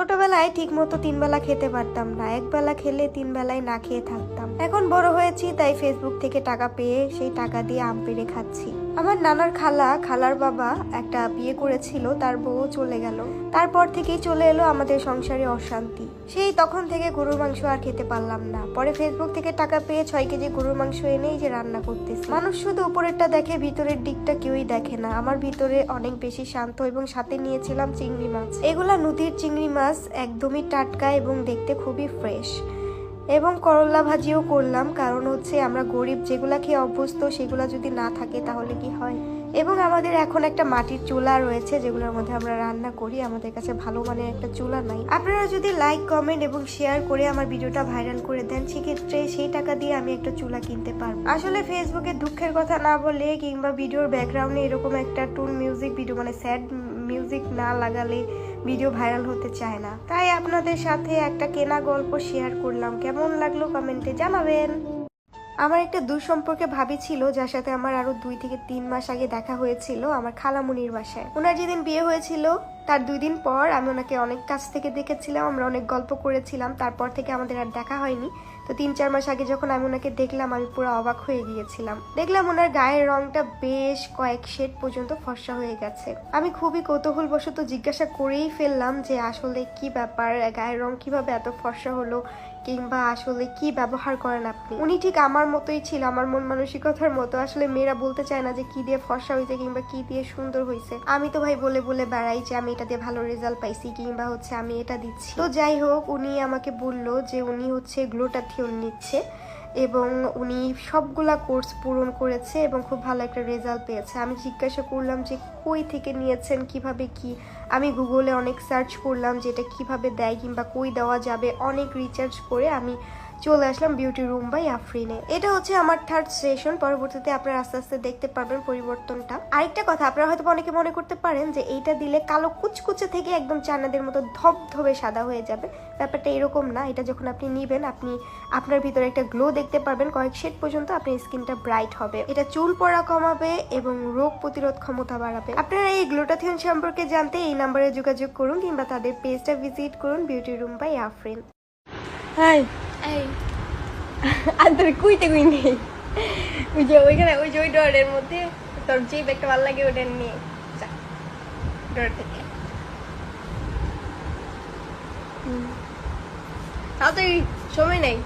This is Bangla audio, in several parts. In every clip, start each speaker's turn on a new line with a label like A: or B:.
A: ছোটবেলায় ঠিক মতো তিন বেলা খেতে পারতাম না এক বেলা খেলে তিন বেলায় না খেয়ে থাকতাম। এখন বড় হয়েছি, তাই ফেসবুক থেকে টাকা পেয়ে সেই টাকা দিয়ে আম পেড়ে খাচ্ছি। আমার নানার খালা, খালার বাবা একটা বিয়ে করেছিল, তার বউ চলে গেল। তারপর থেকেই চলে এলো আমাদের সংসারে অশান্তি। সেই তখন থেকে গরুর মাংস আর খেতে পারলাম না। পরে ফেসবুক থেকে টাকা পেয়ে ছয় কেজি গরুর মাংস এনেই যে রান্না করতেছি। মানুষ শুধু উপরেরটা দেখে, ভিতরের দিকটা কেউই দেখে না। আমার ভিতরে অনেক বেশি শান্ত এবং সাথে নিয়েছিলাম চিংড়ি মাছ। এগুলা নদীর চিংড়ি মাছ একদমই টাটকা এবং দেখতে খুবই ফ্রেশ এবং করলা ভাজিও করলাম, কারণ হচ্ছে আমরা গরিব, যেগুলা খেয়ে অভ্যস্ত, সেগুলা যদি না থাকে তাহলে কি হয়? এবং আমাদের এখন একটা মাটির চুলা রয়েছে, যেগুলোর মধ্যে আমরা রান্না করি, আমাদের কাছে ভালো মানের একটা চুলা নাই। আপনারা যদি লাইক কমেন্ট এবং শেয়ার করে আমার ভিডিওটা ভাইরাল করে দেন, সেক্ষেত্রে সেই টাকা দিয়ে আমি একটা চুলা কিনতে পারব। আসলে ফেসবুকে দুঃখের কথা না বলে কিংবা ভিডিওর ব্যাকগ্রাউন্ডে এরকম একটা টুন মিউজিক ভিডিও মানে স্যাড মিউজিক না লাগালে ভিডিও ভাইরাল হতে চায় না। তাই আপনাদের সাথে একটা কেনা গল্প শেয়ার করলাম। কেমন লাগল কমেন্টে জানাবেন। আমার একটা দূর সম্পর্কে ভাবি ছিল, যার সাথে আমার আরও দুই থেকে তিন মাস আগে দেখা হয়েছিল আমার খালামুনির বাসায়। ওনার যেদিন বিয়ে হয়েছিল তার দুই দিন পর আমি ওনাকে অনেক কাছ থেকে দেখেছিলাম, আমরা অনেক গল্প করেছিলাম, তারপর থেকে আমাদের আর দেখা হয়নি। তো তিন চার মাস আগে যখন আমি ওনাকে দেখলাম, আমি পুরো অবাক হয়ে গিয়েছিলাম। দেখলাম ওনার গায়ের রংটা বেশ কয়েক শেড পর্যন্ত ফর্সা হয়ে গেছে। আমি খুবই কৌতূহলবশত জিজ্ঞাসা করেই ফেললাম যে, আসলে কি ব্যাপার? গায়ের রং কীভাবে এত ফর্সা হলো? কিংবা আসলে কি ব্যবহার করেন আপনি? উনি ঠিক আমার মতোই ছিল, আমার মন মানসিকতার মতো। আসলে মেয়েরা বলতে চায় না যে, কি দিয়ে ফর্সা হয়েছে কিংবা কি দিয়ে সুন্দর হয়েছে? আমি তো ভাই বলে বলে বেড়াই যে, আমি এটা দিয়ে ভালো রেজাল্ট পাইছি কিংবা হচ্ছে আমি এটা দিচ্ছি। তো যাই হোক, উনি আমাকে বলল যে উনি হচ্ছে গ্লুটাথিওন নিচ্ছে এবং উনি সবগুলা কোর্স পূরণ করেছে এবং খুব ভালো একটা রেজাল্ট পেয়েছে। আমি জিজ্ঞাসা করলাম যে কই থেকে নিয়েছেন, কীভাবে কি? আমি গুগলে অনেক সার্চ করলাম যে এটা কীভাবে দেয় কিংবা কই দেওয়া যাবে। অনেক রিচার্জ করে আমি চলে আসলাম বিউটি রুম বাই আফরিনে এটা হচ্ছে আমার থার্ড সেশন পরবর্তীতে আপনারা আস্তে আস্তে দেখতে পারবেন পরিবর্তনটা। আরেকটা কথা, আপনারা হয়তো অনেকে মনে করতে পারেন যে এইটা দিলে কালো কুচকুচে থেকে একদম চানাদের মতো ধবধবে সাদা হয়ে যাবে। ব্যাপারটা এরকম না, এটা যখন আপনি নিবেন, আপনি আপনার ভিতরে একটা গ্লো দেখতে পারবেন। কয়েক শেড পর্যন্ত আপনার স্কিনটা ব্রাইট হবে। এটা চুল পড়া কমাবে এবং রোগ প্রতিরোধ ক্ষমতা বাড়াবে। আপনারা এই গ্লুটাথিয়ন সম্পর্কে জানতে এই নাম্বারে যোগাযোগ করুন কিংবা তাদের পেজটা ভিজিট করুন beauty room by Afrin
B: hi আর তোর কুইতে কুই নেই ওই যে ওইখানে, ওই যে ওই ডরের মধ্যে তোর যে ব্যাগটা ভালো লাগে ওটা নিয়ে যা, ডর থেকে। হুম। তাড়াতাড়ি সময় নেই।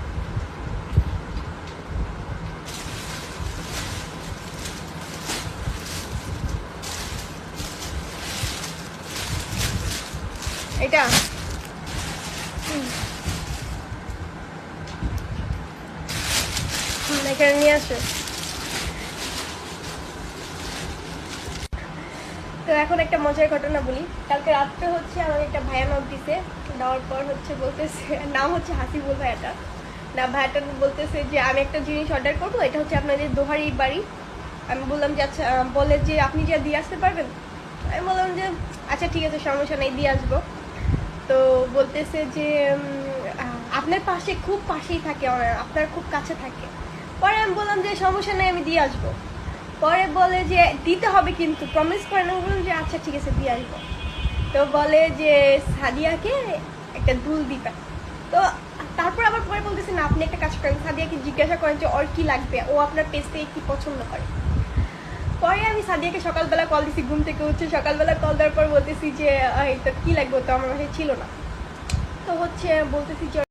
B: এটা এখানে নিয়ে আসো তো এখন একটা মজার ঘটনা বলি। কালকে রাত্রে হচ্ছে আমাকে একটা ভাইয়া নক দিছে। দেওয়ার পর হচ্ছে বলতেছে, নাম হচ্ছে হাসিবুল ভাইয়াটা। না, ভাইয়াটা বলতেছে যে, আমি একটা জিনিস অর্ডার করব, এটা হচ্ছে আপনাদের দোহারি বাড়ি। আমি বললাম যে আচ্ছা বলে যে, আপনি যে দিয়ে আসতে পারবেন? আমি বললাম যে আচ্ছা ঠিক আছে, সমস্যা নেই, দিয়ে আসব। তো বলতেছে যে আপনার পাশে খুব পাশেই থাকে আপনার খুব কাছে থাকে। পরে আমি বললাম যে, সমস্যা নেই, আমি দিয়ে আসব। পরে বলে যে, দিতে হবে কিন্তু প্রমিস করেন আমি বললাম যে আচ্ছা ঠিক আছে, দিয়ে আসব। তো বলে যে, সাদিয়াকে একটা দুল দিবে। তো তারপর আবার পরে বলতেছে, না, আপনি একটা কাজ করেন। সাদিয়াকে জিজ্ঞাসা করেন যে, ওর কি লাগবে? ও আপনার থেকে কি পছন্দ করে? পরে আমি সাদিয়াকে সকালবেলা কল দিছি, ঘুম থেকে উঠছে সকালবেলা কল দেওয়ার পর বলতেছি যে এই কি লাগবে? তো আমার বাসায় ছিল না। তো হচ্ছে বলতেছি যে